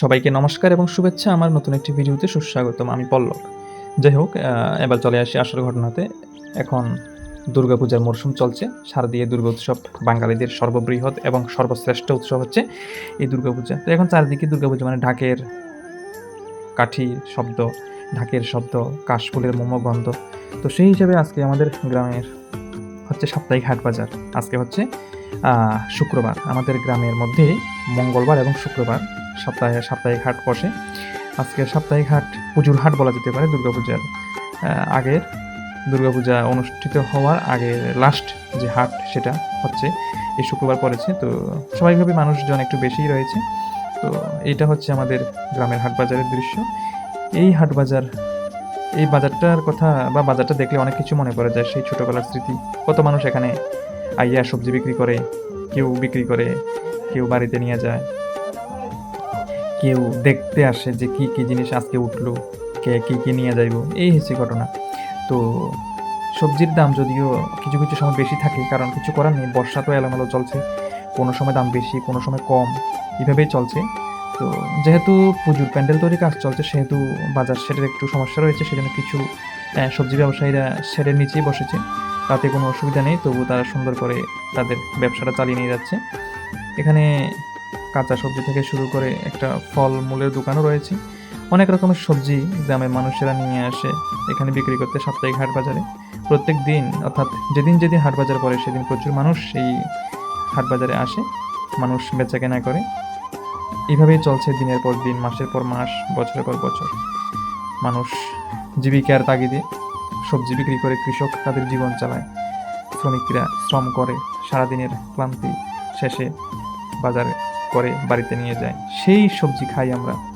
সবাইকে নমস্কার এবং শুভেচ্ছা। আমার নতুন একটি ভিডিওতে সুস্বাগতম। আমি পল্লব। যাই হোক এবার চলে আসি আসল ঘটনাতে। এখন দুর্গাপূজার মরশুম চলছে। শারদীয় দুর্গা উৎসব বাঙালিদের সর্ববৃহৎ এবং সর্বশ্রেষ্ঠ উৎসব হচ্ছে এই দুর্গাপূজা। তো এখন চারিদিকে দুর্গাপূজা মানে ঢাকের কাঠি শব্দ, ঢাকের শব্দ, কাশফুলের মোমো গন্ধ। তো সেই হিসাবে আজকে আমাদের গ্রামের হচ্ছে সাপ্তাহিক হাট বাজার। আজকে হচ্ছে শুক্রবার। আমাদের গ্রামের মধ্যে মঙ্গলবার এবং শুক্রবার সপ্তাহে, সাপ্তাহিক হাট বসে। আজকে সাপ্তাহিক হাট পুজোর হাট বলা যেতে পারে দুর্গাপূজার। আগের দুর্গাপূজা অনুষ্ঠিত হওয়ার আগে লাস্ট যে হাট সেটা হচ্ছে এই শুক্রবার পড়েছে। তো স্বাভাবিকভাবে মানুষজন একটু বেশিই রয়েছে। তো এইটা হচ্ছে আমাদের গ্রামের হাট বাজারের দৃশ্য। এই হাট বাজার, এই বাজারটার কথা বা বাজারটা দেখলে অনেক কিছু মনে পড়ে যায়। সেই ছোটোবেলার স্মৃতি। কত মানুষ এখানে আইয়া সবজি বিক্রি করে, কেউ বিক্রি করে, কেউ বাড়িতে নিয়ে যায়। কেউ দেখতে আসে যে কি কি জিনিস আজকে উঠল, কে কি কি নিয়ে যাইব, এই হচ্ছে ঘটনা। তো সবজির দাম যদিও কিছু কিছু সময় বেশি থাকে, কারণ কিছু করার নেই, বর্ষা তো এলোমেলো চলছে, কোনো সময় দাম বেশি, কোনো সময় কম এভাবেই চলছে। তো যেহেতু পুজোর প্যান্ডেল তৈরি কাজ চলছে, সেহেতু বাজার সেটের একটু সমস্যা রয়েছে, সেজন্য কিছু সবজি ব্যবসায়ীরা শেডের নিচেই বসেছে। তাতে কোনো অসুবিধা নেই, তবু তারা সুন্দর করে তাদের ব্যবসাটা চালিয়ে নিয়ে যাচ্ছে। এখানে কাঁচা সবজি থেকে শুরু করে একটা ফল মূলের দোকানও রয়েছে। অনেক রকমের সবজি গ্রামের মানুষেরা নিয়ে আসে, এখানে বিক্রি করতে সাপ্তাহিক হাট বাজারে। প্রত্যেক দিন, অর্থাৎ যেদিন যেদিন হাট বাজার পড়ে, সেদিন প্রচুর মানুষ এই হাট বাজারে আসে, মানুষ বেচা কেনা করে। এইভাবেই চলছে দিনের পর দিন, মাসের পর মাস, বছরের পর বছর। মানুষ জীবিকার তাগিদে সবজি বিক্রি করে, কৃষক তাদের জীবন চালায়। শ্রমিকরা শ্রম করে, সারাদিনের ক্লান্তি শেষে বাজারে। করে বাড়িতে নিয়ে যায়। সেই সবজি খাই আমরা।